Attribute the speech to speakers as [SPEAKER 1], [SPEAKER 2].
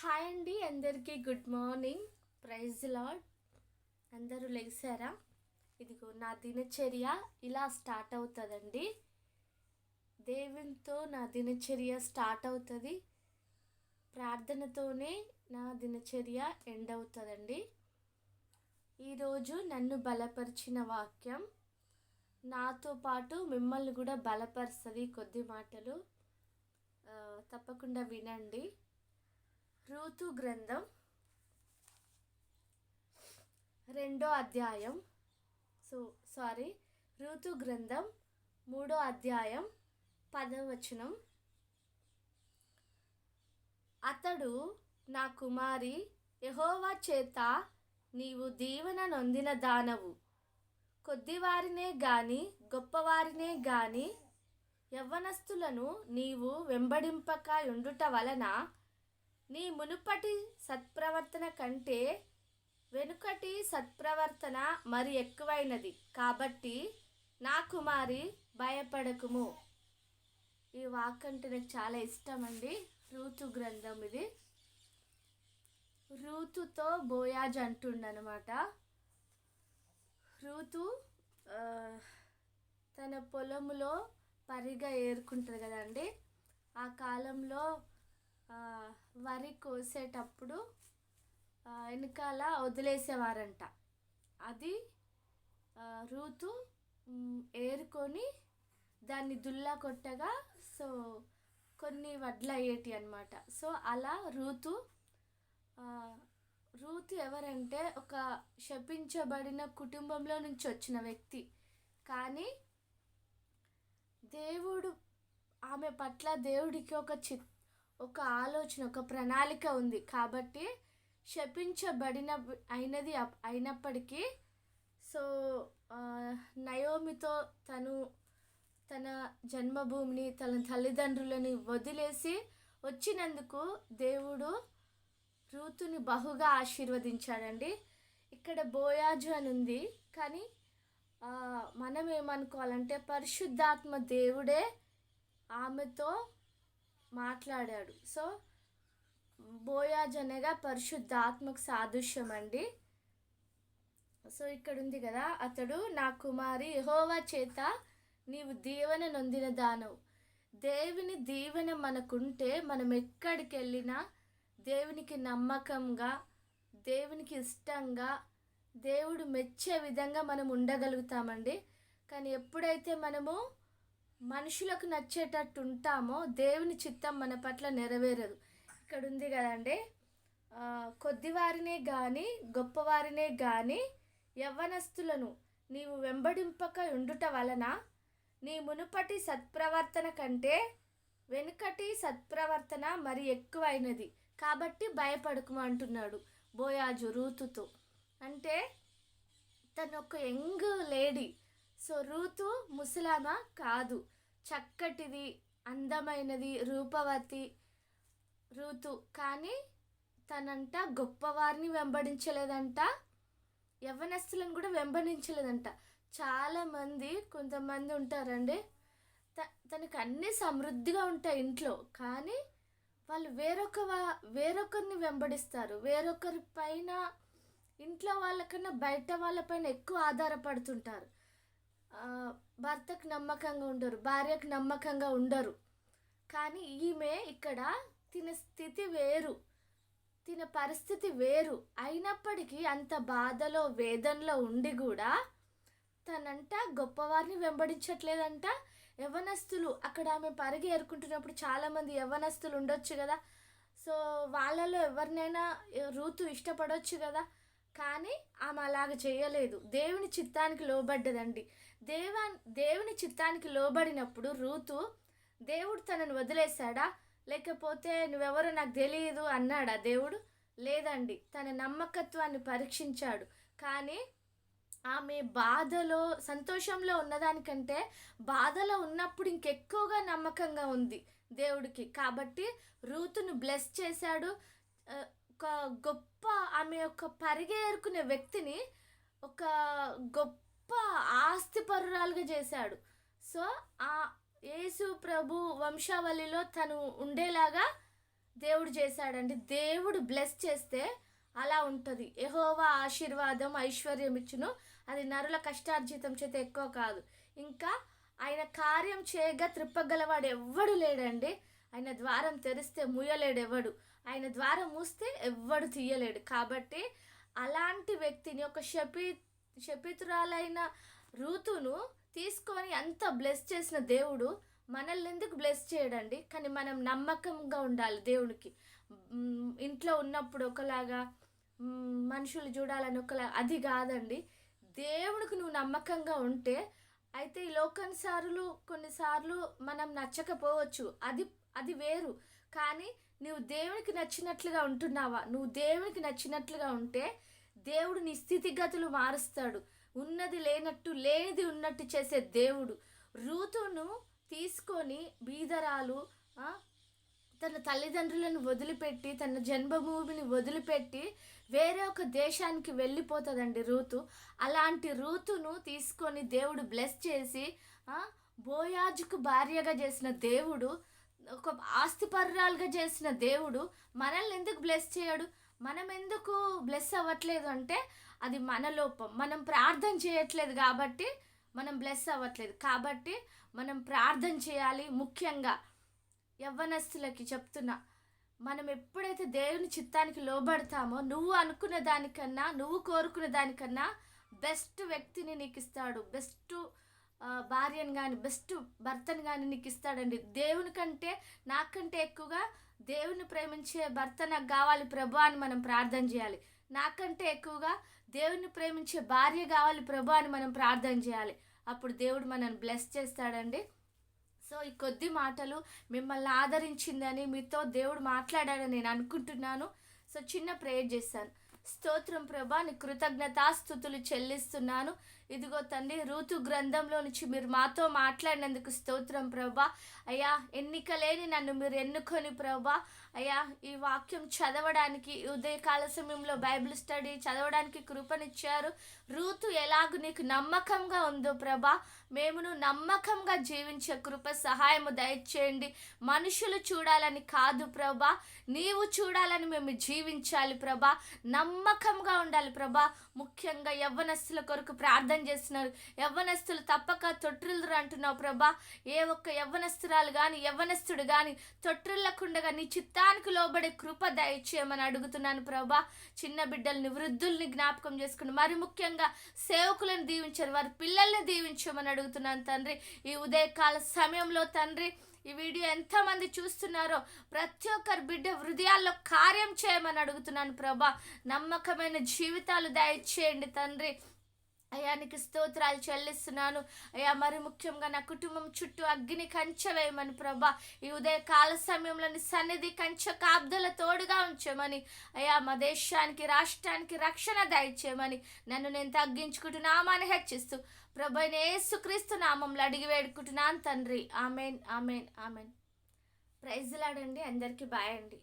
[SPEAKER 1] Hi అండి అందరికీ good morning. Praise lord. అందరూ లెగిసారా ఇదిగో నా దినచర్య ఇలా స్టార్ట్ అవుతుందండి. దేవునితో నా దినచర్య స్టార్ట్ అవుతుంది. ప్రార్థనతోనే నా దినచర్య ఎండ్ అవుతుందండి. ఈరోజు నన్ను బలపరిచిన వాక్యం నాతో పాటు మిమ్మల్ని కూడా బలపరుస్తుంది కొద్ది మాటలు. తప్పకుండా వినండి. ఋతు గ్రంథం రెండో అధ్యాయం. సో సారీ ఋతు గ్రంథం మూడో అధ్యాయం పదవచనం. అతడు నా కుమారి యహోవా చేత నీవు దీవెన నొందిన దానవు. కొద్దివారినే గాని గొప్పవారినే గాని యవ్వనస్తులను నీవు వెంబడింపక ఉండుట వలన నీ మునుపటి సత్ప్రవర్తన కంటే వెనుకటి సత్ప్రవర్తన మరి ఎక్కువైనది. కాబట్టి నా కుమారి భయపడకుము. ఈ వాక్ అంటే నాకు చాలా ఇష్టం అండి ఋతు గ్రంథం ఇది. ఋతుతో బోయాజ్ అంటుండనమాట. ఋతు తన పొలములో పరిగా ఏరుకుంటుంది కదండి. ఆ కాలంలో వరి కోసేటప్పుడు వెనకాల వదిలేసేవారంట. అది రూతు ఏరుకొని దాన్ని దుల్లా కొట్టగా సో కొన్ని వడ్లు అయ్యేటి అనమాట సో అలా రూతు రూతు ఎవరంటే ఒక శపించబడిన కుటుంబంలో నుంచి వచ్చిన వ్యక్తి. కానీ దేవుడు ఆమె పట్ల దేవుడికి ఒక చిత్ ఒక ఆలోచన ఒక ప్రణాళిక ఉంది. కాబట్టి శపించబడిన అయినది అప్- అయినప్పటికీ సో నయోమితో తను తన జన్మభూమిని తన తల్లిదండ్రులని వదిలేసి వచ్చినందుకు దేవుడు రూతుని బహుగా ఆశీర్వదించాడండి. ఇక్కడ బోయాజు అని ఉంది. కానీ మనం ఏమనుకోవాలంటే పరిశుద్ధాత్మ దేవుడే ఆమెతో మాట్లాడాడు. సో బోయాజ్ అనగా పరిశుద్ధాత్మకు సాదృశ్యం అండి సో ఇక్కడ ఉంది కదా అతడు నా కుమారి యహోవా చేత నీవు దీవెన నొందిన దానవు. దేవుని దీవెన మనకుంటే మనం ఎక్కడికి వెళ్ళినా దేవునికి నమ్మకంగా దేవునికి ఇష్టంగా దేవుడు మెచ్చే విధంగా మనం ఉండగలుగుతామండి. కానీ ఎప్పుడైతే మనము మనుషులకు నచ్చేటట్టు ఉంటామో దేవుని చిత్తం మన పట్ల నెరవేరదు. ఇక్కడ ఉంది కదండి కొద్దివారినే కానీ గొప్పవారినే కానీ యవ్వనస్తులను నీవు వెంబడింపక ఉండుట వలన నీ మునుపటి సత్ప్రవర్తన కంటే వెనుకటి సత్ప్రవర్తన మరి ఎక్కువైనది. కాబట్టి భయపడకము అంటున్నాడు బోయాజు రూతుతో. అంటే తను ఒక యంగ్ లేడీ. సో రూతు ముసలామ కాదు. చక్కటిది అందమైనది రూపవతి రూతు కానీ తనంట గొప్పవారిని వెంబడించలేదంట యవ్వనస్తులను కూడా వెంబడించలేదంట. చాలామంది కొంతమంది ఉంటారండి త తనకు అన్నీ సమృద్ధిగా ఉంటాయి ఇంట్లో. కానీ వాళ్ళు వేరొక వా- వేరొకరిని వెంబడిస్తారు. వేరొకరి పైన ఇంట్లో వాళ్ళకన్నా బయట వాళ్ళపైన ఎక్కువ ఆధారపడుతుంటారు. భర్తకు నమ్మకంగా ఉండరు భార్యకు నమ్మకంగా ఉండరు. కానీ ఈమె ఇక్కడ తిన స్థితి వేరు తిన పరిస్థితి వేరు. అయినప్పటికీ అంత బాధలో వేదనలో ఉండి కూడా తనంట గొప్పవారిని వెంబడించట్లేదంట. యవ్వనస్తులు అక్కడ ఆమె పరిగి ఏరుకుంటున్నప్పుడు చాలామంది యవ్వనస్తులు ఉండొచ్చు కదా. సో వాళ్ళలో ఎవరినైనా రూతు ఇష్టపడవచ్చు కదా. కానీ ఆమె అలాగ చేయలేదు. దేవుని చిత్తానికి లోబడ్డదండి. దేవా దేవుని చిత్తానికి లోబడినప్పుడు రూతు దేవుడు తనను వదిలేశాడా? లేకపోతే నువ్వెవరో నాకు తెలియదు అన్నాడా దేవుడు. లేదండి తన నమ్మకత్వాన్ని పరీక్షించాడు. కానీ ఆమె బాధలో సంతోషంలో ఉన్నదానికంటే బాధలో ఉన్నప్పుడు ఇంకెక్కువగా నమ్మకంగా ఉంది దేవుడికి. కాబట్టి రూతును బ్లెస్ చేశాడు. ఒక గొప్ప ఆమె యొక్క పరిగేరుకునే వ్యక్తిని ఒక గొప్ప ఆస్తిపరురాలుగా చేశాడు. సో ఆ యేసు ప్రభు వంశావళిలో తను ఉండేలాగా దేవుడు చేశాడండి. దేవుడు బ్లెస్ చేస్తే అలా ఉంటుంది. ఎహోవా ఆశీర్వాదం ఐశ్వర్యం ఇచ్చును. అది నరుల కష్టార్జితం చేత ఎక్కువ కాదు. ఇంకా ఆయన కార్యం చేయగా త్రిప్పగలవాడు ఎవ్వడు లేడండి. ఆయన ద్వారం తెరిస్తే మూయలేడు ఎవడు ఆయన ద్వారం మూస్తే ఎవ్వడు తీయలేడు. కాబట్టి అలాంటి వ్యక్తిని ఒక శపి శపితురాలైన రూతును తీసుకొని అంత బ్లెస్ చేసిన దేవుడు మనల్ని ఎందుకు బ్లెస్ చేయడండి? కానీ మనం నమ్మకంగా ఉండాలి దేవునికి. ఇంట్లో ఉన్నప్పుడు ఒకలాగా మనుషులు చూడాలని ఒకలా అది కాదండి. దేవునికి నువ్వు నమ్మకంగా ఉంటే అయితే ఈ లోకానుసారులు కొన్నిసార్లు మనం నచ్చకపోవచ్చు. అది అది వేరు. కానీ నువ్వు దేవునికి నచ్చినట్లుగా ఉంటున్నావా? నువ్వు దేవునికి నచ్చినట్లుగా ఉంటే దేవుడు నీ స్థితిగతులు మారుస్తాడు. ఉన్నది లేనట్టు లేనిది ఉన్నట్టు చేసే దేవుడు. రూతును తీసుకొని బీదరాలు తన తల్లిదండ్రులను వదిలిపెట్టి తన జన్మభూమిని వదిలిపెట్టి వేరే ఒక దేశానికి వెళ్ళిపోతుందండి రూతు. అలాంటి రూతును తీసుకొని దేవుడు బ్లెస్ చేసి బోయాజుకు భార్యగా చేసిన దేవుడు ఒక ఆస్తిపర్రాలుగా చేసిన దేవుడు మనల్ని ఎందుకు బ్లెస్ చేయడు? మనం ఎందుకు బ్లెస్ అవ్వట్లేదు అంటే అది మన లోపం. మనం ప్రార్థన చేయట్లేదు కాబట్టి మనం బ్లెస్ అవ్వట్లేదు. కాబట్టి మనం ప్రార్థన చేయాలి ముఖ్యంగా. యవ్వనస్తులకి చెప్తున్నా మనం ఎప్పుడైతే దేవుని చిత్తానికి లోబడతామో నువ్వు అనుకున్న దానికన్నా నువ్వు కోరుకున్న దానికన్నా బెస్ట్ వ్యక్తిని నీకు ఇస్తాడు. బెస్ట్ భార్యను కానీ బెస్ట్ భర్తను కానీ నీకు ఇస్తాడండి. దేవుని కంటే నాకంటే ఎక్కువగా దేవుని ప్రేమించే భర్త నాకు కావాలి ప్రభు అని మనం ప్రార్థన చేయాలి. నాకంటే ఎక్కువగా దేవుని ప్రేమించే భార్య కావాలి ప్రభు అని మనం ప్రార్థన చేయాలి. అప్పుడు దేవుడు మనల్ని బ్లెస్ చేస్తాడండి. సో ఈ కొద్ది మాటలు మిమ్మల్ని ఆదరించిందని మీతో దేవుడు మాట్లాడాడని నేను అనుకుంటున్నాను. సో చిన్న ప్రేయర్ చేస్తాను. స్తోత్రం ప్రభా నీ కృతజ్ఞతాస్థుతులు చెల్లిస్తున్నాను. ఇదిగో తండ్రి ఋతు గ్రంథంలో నుంచి మీరు మాతో మాట్లాడినందుకు స్తోత్రం ప్రభా. అయ్యా ఎన్నిక లేని నన్ను మీరు ఎన్నుకొని ప్రభా. అయ్యా ఈ వాక్యం చదవడానికి ఉదయకాల సమయంలో బైబిల్ స్టడీ చదవడానికి కృపనిచ్చారు. రూతు ఎలాగూ నీకు నమ్మకంగా ఉందో ప్రభా మేమును నమ్మకంగా జీవించే కృప సహాయము దయచేయండి. మనుషులు చూడాలని కాదు ప్రభా నీవు చూడాలని మేము జీవించాలి ప్రభా. నమ్మకంగా ఉండాలి ప్రభా. ముఖ్యంగా యవ్వనస్తుల కొరకు ప్రార్థన చేస్తున్నారు. యవ్వనస్తులు తప్పక తొట్టిల్లురు అంటున్నావు ప్రభా. ఏ ఒక్క యవ్వనస్తురాలు కానీ యవ్వనస్తుడు కానీ తొట్టిల్లకుండగా నీ చిత్తానికి లోబడే కృప దయచేయమని అడుగుతున్నాను ప్రభా. చిన్న బిడ్డల్ని వృద్ధుల్ని జ్ఞాపకం చేసుకుని మరి ముఖ్యంగా సేవకులను దీవించారు వారి పిల్లల్ని దీవించమని అడుగుతున్నాను తండ్రి. ఈ ఉదయకాల సమయంలో తండ్రి ఈ వీడియో ఎంతమంది చూస్తున్నారో ప్రతి ఒక్కరి బిడ్డ హృదయాల్లో కార్యం చేయమని అడుగుతున్నాను ప్రభా. నమ్మకమైన జీవితాలు దయచేయండి తండ్రి. అయ్యా నీకు స్తోత్రాలు చెల్లిస్తున్నాను. అయ్యా మరి ముఖ్యంగా నా కుటుంబం చుట్టూ అగ్ని కంచె వేయమని ప్రభా. ఈ ఉదయ కాల సమయంలోని సన్నిధి కంచె కాబ్దల తోడుగా ఉంచమని. అయ్యా మా దేశానికి రాష్ట్రానికి రక్షణ దయచేయమని. నన్ను నేను తగ్గించుకుంటున్నామని హెచ్చిస్తూ ప్రభు యేసుక్రీస్తు నామంలో అడిగి వేడుకుంటున్నాను తండ్రి. Amen amen amen. ప్రైజ్లాడండి అందరికీ బాయ్ అండి.